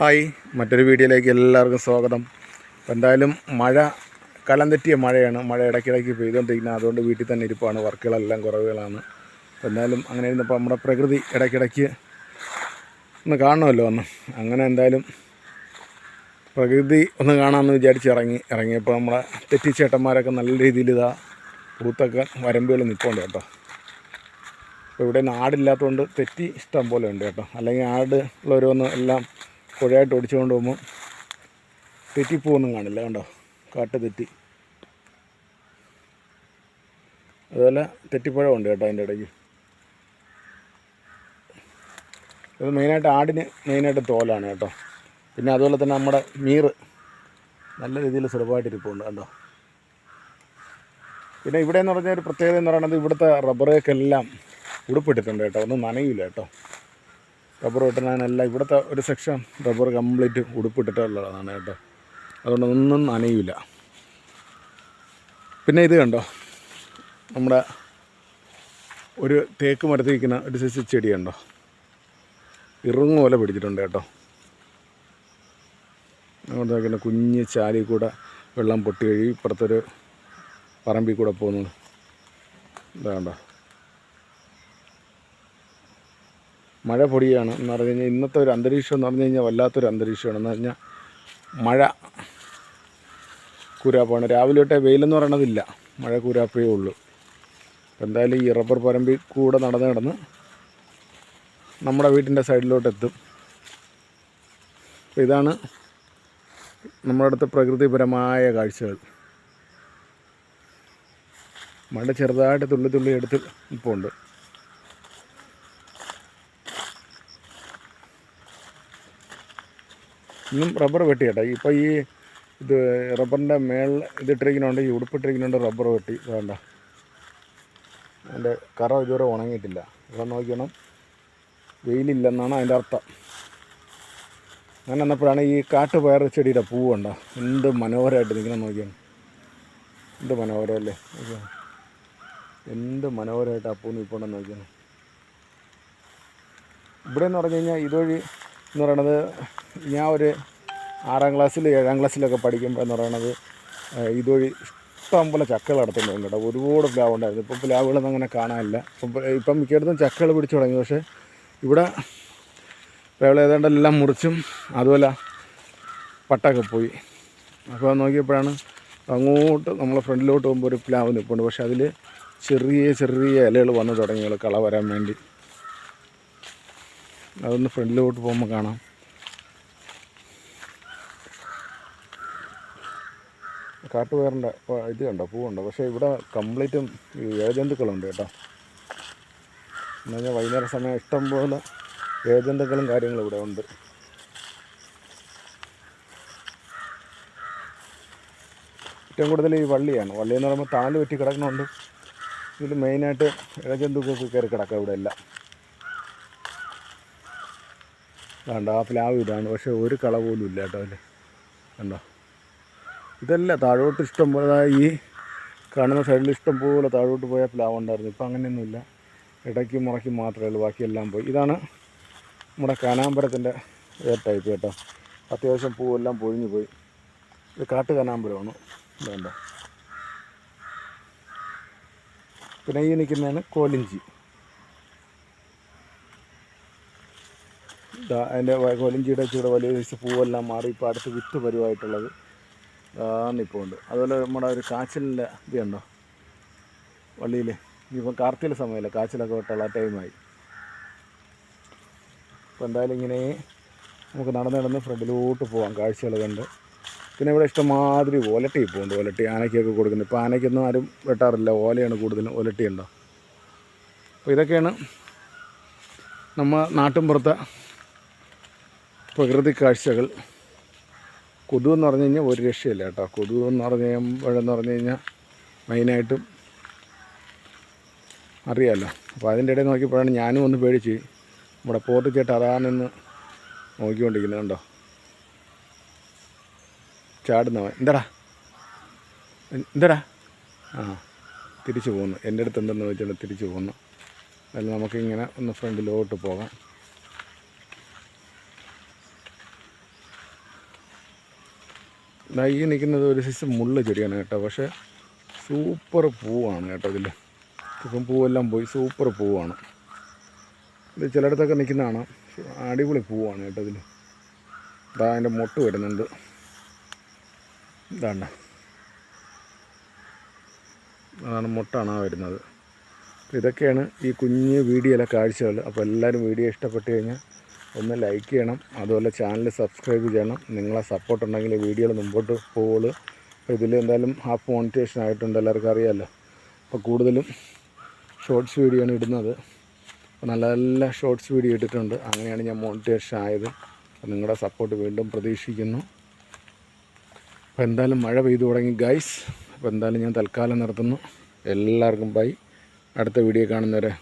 Hi മറ്റൊരു വീഡിയോയിലേക്ക് എല്ലാവർക്കും സ്വാഗതം. എന്തായാലും മഴ കലം തെറ്റിയ മഴയാണ്. മഴ ഇടയ്ക്കിടയ്ക്ക് പെയ്തുകൊണ്ടിരിക്കുന്നത്. അതുകൊണ്ട് വീട്ടിൽ തന്നെ ഇരിപ്പാണ്. വർക്കുകളെല്ലാം കുറവുകളാണ്. അപ്പോൾ എന്തായാലും അങ്ങനെ ഇരുന്നപ്പോൾ നമ്മുടെ പ്രകൃതി ഇടയ്ക്കിടയ്ക്ക് ഒന്ന് കാണണമല്ലോ ഒന്ന്. അങ്ങനെ എന്തായാലും പ്രകൃതി ഒന്ന് കാണാമെന്ന് വിചാരിച്ച് ഇറങ്ങി ഇറങ്ങിയപ്പോൾ നമ്മുടെ തെറ്റിച്ചേട്ടന്മാരൊക്കെ നല്ല രീതിയിൽ ഇതാ പൂത്തൊക്കെ വരമ്പുകൾ നിൽപ്പുണ്ട് കേട്ടോ. അപ്പോൾ ഇവിടെ നാടില്ലാത്തതുകൊണ്ട് തെറ്റി ഇഷ്ടം പോലെ ഉണ്ട് കേട്ടോ. അല്ലെങ്കിൽ ആട് ഉള്ളവരൊന്നും എല്ലാം പുഴയായിട്ട് ഓടിച്ചുകൊണ്ട് പോകുമ്പോൾ തെറ്റിപ്പോവൊന്നും കാണില്ല കണ്ടോ? കാട്ട് തെറ്റി. അതുപോലെ തെറ്റിപ്പുഴ ഉണ്ട് കേട്ടോ അതിന്റെ ഇടയ്ക്ക്. ഇത് മെയിനായിട്ട് ആടിന് മെയിനായിട്ട് തോലാണ് കേട്ടോ. പിന്നെ അതുപോലെ തന്നെ നമ്മുടെ മീറ് നല്ല രീതിയിൽ സുലഭമായിട്ട് ഇരിപ്പുണ്ട് കണ്ടോ? പിന്നെ ഇവിടെ എന്ന് പറഞ്ഞാൽ ഒരു പ്രത്യേകത എന്ന് പറയുന്നത് ഇവിടുത്തെ റബ്ബറേക്കെല്ലാം ഉടുപ്പിട്ടിട്ടുണ്ട് കേട്ടോ. ഒന്നും നനയില്ല കേട്ടോ. റബ്ബർ വെട്ടണതിനെല്ലാം ഇവിടുത്തെ ഒരു സെക്ഷൻ റബ്ബർ കംപ്ലീറ്റ് ഉടുപ്പിട്ടിട്ടുള്ളതാണ് കേട്ടോ. അതുകൊണ്ട് ഒന്നും നനയില്ല പിന്നെ ഇത് കണ്ടോ? നമ്മുടെ ഒരു തേക്ക് മരത്തിരിക്കുന്ന ഒരു സൈസ് ചെടി കണ്ടോ? പോലെ പിടിച്ചിട്ടുണ്ട് കേട്ടോ. അവിടെ നോക്കുന്ന കുഞ്ഞ് ചാലിൽ കൂടെ വെള്ളം പൊട്ടി കഴുകി ഇപ്പുറത്തൊരു പറമ്പിൽ കൂടെ പോകുന്നു. ഇതാ കണ്ടോ? മഴ പൊടിയാണ് എന്ന് പറഞ്ഞു കഴിഞ്ഞാൽ ഇന്നത്തെ ഒരു അന്തരീക്ഷം എന്ന് പറഞ്ഞു കഴിഞ്ഞാൽ വല്ലാത്തൊരു അന്തരീക്ഷമാണ്. എന്ന് പറഞ്ഞാൽ മഴ കൂരാപ്പാണ്. രാവിലെ തൊട്ടേ വെയിലെന്ന് പറയണതില്ല. മഴ കൂരാപ്പേ ഉള്ളൂ. അപ്പോൾ എന്തായാലും ഈ റബ്ബർ പരമ്പിൽ കൂടെ നടന്ന് കിടന്ന് നമ്മുടെ വീട്ടിന്റെ സൈഡിലോട്ട് എത്തും. അപ്പോൾ ഇതാണ് നമ്മുടെ അടുത്ത് പ്രകൃതിപരമായ കാഴ്ചകൾ. മഴ ചെറുതായിട്ട് തുള്ളി തുള്ളി എടുത്ത് ഇപ്പോൾ ഉണ്ട്. ഇന്നും റബ്ബർ വെട്ടി കേട്ടോ ഇപ്പോൾ ഈ ഇത് റബ്ബറിന്റെ മേളിൽ ഇതിട്ടിരിക്കുന്നുണ്ട് ഈ ഉടുപ്പിട്ടിരിക്കുന്നുണ്ട് റബ്ബർ വെട്ടി. വേണ്ട അതിന്റെ കറ ഇതുവരെ ഉണങ്ങിയിട്ടില്ല. ഇവിടെ നോക്കണം വെയിലില്ലെന്നാണ് അതിന്റെ അർത്ഥം. അങ്ങനെ വന്നപ്പോഴാണ് ഈ കാട്ടുപയർ ചെടിയുടെ പൂവുണ്ടോ എന്ത് മനോഹരമായിട്ട് നിൽക്കണം നോക്കിയാണ് എന്ത് മനോഹരമല്ലേ? എന്ത് മനോഹരമായിട്ട് ആ പൂ നിൽപ്പുണ്ടെന്ന് നോക്കിയാണ് ഇവിടെ എന്ന് പറഞ്ഞു കഴിഞ്ഞാൽ ഇതുവഴി എന്ന് പറയണത് ഞാൻ ഒരു ആറാം ക്ലാസ്സിൽ ഏഴാം ക്ലാസ്സിലൊക്കെ പഠിക്കുമ്പോൾ എന്ന് പറയണത് ഇതുവഴി ഇഷ്ടം പോലെ ചക്കകൾ നടത്തുന്നുണ്ട് കേട്ടോ. ഒരുപാട് പ്ലാവ് ഉണ്ടായിരുന്നു. ഇപ്പം പ്ലാവുകളൊന്നും അങ്ങനെ കാണാനില്ല. ഇപ്പം ഇപ്പം മിക്കയിടത്തും ചക്കകൾ പിടിച്ചു തുടങ്ങി. പക്ഷേ ഇവിടെ പ്ലാവുകൾ ഏതാണ്ട് എല്ലാം മുറിച്ചും അതുപോലെ പട്ടൊക്കെ പോയി. അപ്പോൾ നോക്കിയപ്പോഴാണ് അങ്ങോട്ട് നമ്മളെ ഫ്രണ്ടിലോട്ട് പോകുമ്പോൾ ഒരു പ്ലാവ് നിൽപ്പുണ്ട് പക്ഷെ അതിൽ ചെറിയ ചെറിയ ഇലകൾ വന്ന് തുടങ്ങിയുള്ളൂ കള വരാൻ വേണ്ടി. അതൊന്ന് ഫ്രണ്ടിലോട്ട് പോകുമ്പോൾ കാണാം. കാട്ടുപയറിന്റെ ഇത് കണ്ടോ? പൂവുണ്ടോ പക്ഷേ ഇവിടെ കംപ്ലീറ്റും ഏജന്തുക്കളുണ്ട് കേട്ടോ. എന്ന് പറഞ്ഞാൽ വൈകുന്നേര സമയം ഇഷ്ടം പോലെ ഏജന്തുക്കളും കാര്യങ്ങളും ഇവിടെ ഉണ്ട്. ഏറ്റവും കൂടുതൽ ഈ വള്ളിയാണ്. വള്ളി എന്ന് പറയുമ്പോൾ താൽ വെറ്റി കിടക്കണമുണ്ട് ഇതിൽ മെയിനായിട്ട് ഇഴജന്തുക്കൾക്ക് കയറി കിടക്കുക ഇവിടെ എല്ലാം. വേണ്ട ആ പ്ലാവ് ഇതാണ് പക്ഷേ ഒരു കള പോലും ഇല്ല കേട്ടോ അതിൽ. കണ്ടോ? ഇതല്ല താഴോട്ട് ഇഷ്ടം പോലെ ഈ കാണുന്ന സൈഡിൽ ഇഷ്ടം പോലെ താഴോട്ട് പോയ പ്ലാവ് ഉണ്ടായിരുന്നു. ഇപ്പം അങ്ങനെയൊന്നുമില്ല. ഇടയ്ക്ക് മുറയ്ക്ക് മാത്രമേ ഉള്ളൂ ബാക്കിയെല്ലാം പോയി. ഇതാണ് നമ്മുടെ കാനാമ്പരത്തിന്റെ വേർ ടൈപ്പ് കേട്ടോ. അത്യാവശ്യം പൂവെല്ലാം പൊഴിഞ്ഞു പോയി. ഇത് കാട്ട് കാനാമ്പരമാണ്. വേണ്ട പിന്നെ ഈ നിൽക്കുന്നതാണ് കോലിഞ്ചി. അതിന്റെ കോലിഞ്ചിയുടെ ചൂടെ വലിയ പൂവെല്ലാം മാറി ഇപ്പോൾ അടുത്ത് വിത്ത് പരുവായിട്ടുള്ളത്. ഇപ്പോൾ ഉണ്ട് അതുപോലെ നമ്മുടെ ഒരു കാച്ചിലിന്റെ ഇത് കണ്ടോ വള്ളിയിൽ ഇനിയിപ്പം കാർത്തിക സമയമല്ല? കാച്ചിലൊക്കെ വിട്ടുള്ള ടൈമായി. അപ്പോൾ എന്തായാലും ഇങ്ങനെ നമുക്ക് നടന്ന് നടന്ന് ഫ്രണ്ടിലോട്ട് പോകാം കാഴ്ചകൾ കണ്ട്. പിന്നെ ഇവിടെ ഇഷ്ടംമാതിരി ഓലട്ടി പോകുന്നുണ്ട് ഒലട്ടി ആനയ്ക്കൊക്കെ കൊടുക്കുന്നത് ഇപ്പോൾ ആനയ്ക്കൊന്നും ആരും വെട്ടാറില്ല. ഓലയാണ് കൂടുതലും ഓലട്ടി ഉണ്ടോ അപ്പോൾ ഇതൊക്കെയാണ് നമ്മൾ നാട്ടിൻപുറത്തെ പ്രകൃതി കാഴ്ചകൾ. കൊതുക് എന്ന് പറഞ്ഞു കഴിഞ്ഞാൽ ഒരു രക്ഷയില്ല കേട്ടോ. കൊതുക് എന്ന് പറഞ്ഞു കഴിയുമ്പോഴെന്ന് പറഞ്ഞു കഴിഞ്ഞാൽ മെയിനായിട്ടും അറിയാമല്ലോ അപ്പോൾ അതിന്റെ ഇടയിൽ നോക്കിയപ്പോഴാണ് ഞാനും ഒന്ന് പേടിച്ച് നമ്മുടെ പോത്ത് ചേട്ട് അതാണെന്ന് നോക്കിക്കൊണ്ടിരിക്കുന്നത് കണ്ടോ? ചാടുന്നവൻ. എന്താടാ എന്താടാ ആ തിരിച്ചു പോകുന്നു എന്റെ അടുത്ത് എന്തെന്ന് വെച്ചാൽ തിരിച്ചു പോകുന്നു അതിൽ നമുക്കിങ്ങനെ ഒന്ന് ഫ്രണ്ടിലോട്ട് പോകാം. ഈ നിൽക്കുന്നത് ഒരു സൈസ് മുള്ള ചെടിയാണ് കേട്ടോ. പക്ഷേ സൂപ്പർ പൂവാണ് കേട്ടോ ഇതിൽ ഇപ്പം പൂവെല്ലാം പോയി സൂപ്പർ പൂവാണ്. ഇത് ചിലയിടത്തൊക്കെ നിൽക്കുന്നതാണ്. അടിപൊളി പൂവാണ് കേട്ടോ ഇതിൽ ഇതാ അതിന്റെ മുട്ട് വരുന്നുണ്ട്. ഇതാണ് അതാണ് മുട്ടാണ് ആ വരുന്നത്. ഇതൊക്കെയാണ് ഈ കുഞ്ഞ് വീഡിയോയിലെ കാഴ്ചകൾ. അപ്പോൾ എല്ലാവരും വീഡിയോ ഇഷ്ടപ്പെട്ടു കഴിഞ്ഞാൽ ഒന്ന് ലൈക്ക് ചെയ്യണം. അതുപോലെ ചാനൽ സബ്സ്ക്രൈബ് ചെയ്യണം. നിങ്ങളെ സപ്പോർട്ട് ഉണ്ടെങ്കിൽ വീഡിയോ മുമ്പോട്ട് പോകുള്ളൂ അപ്പോൾ ഇതിൽ എന്തായാലും ഹാഫ് മോണിറ്റേഷൻ ആയിട്ടുണ്ട്. എല്ലാവർക്കും അറിയാമല്ലോ അപ്പോൾ കൂടുതലും ഷോർട്സ് വീഡിയോ ആണ് ഇടുന്നത്. അപ്പോൾ നല്ല നല്ല ഷോർട്സ് വീഡിയോ ഇട്ടിട്ടുണ്ട്. അങ്ങനെയാണ് ഞാൻ മോണിറ്റേഷൻ ആയത്. അപ്പോൾ നിങ്ങളുടെ സപ്പോർട്ട് വീണ്ടും പ്രതീക്ഷിക്കുന്നു. അപ്പോൾ എന്തായാലും മഴ പെയ്തു തുടങ്ങി ഗൈസ് അപ്പോൾ എന്തായാലും ഞാൻ തൽക്കാലം നിർത്തുന്നു. എല്ലാവർക്കും ബൈ അടുത്ത വീഡിയോ കാണുന്നവരെ.